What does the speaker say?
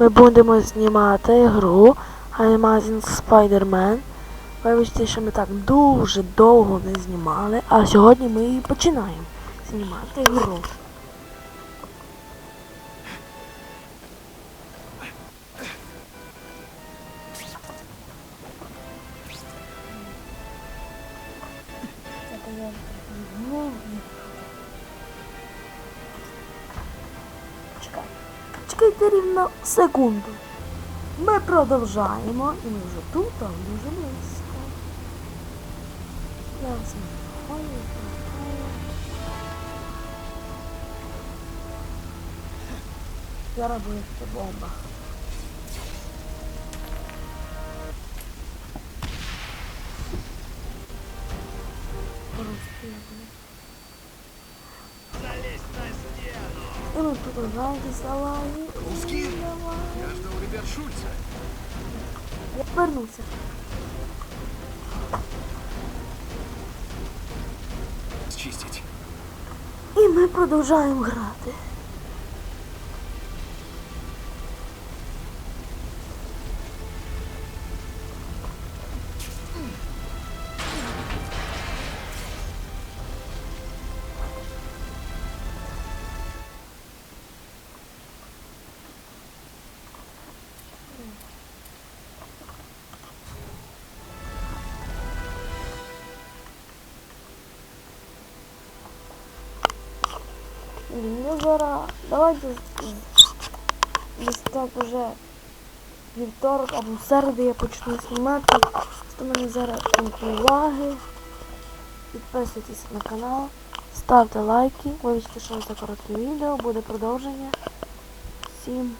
Ми будемо знімати гру Amazing Spider-Man. Вибачте, що ми так дуже довго не знімали, а сьогодні ми і починаємо знімати гру. Чекай. Рівно секунду. Ми продовжаємо і ми вже тут, а дуже близько. Я вас. Зараз буде бомба. Просто я продовжаємо салаї. Русские? Я ждал ребят Шульца. Я повернулся. Счистить. І ми продолжаем грати. Ну зараз давайте десь так уже вівторок або в середу я почну знімати. То мені зараз уваги. Підписуйтесь на канал, ставте лайки, вибачте, що це коротке відео, буде продовження. Всім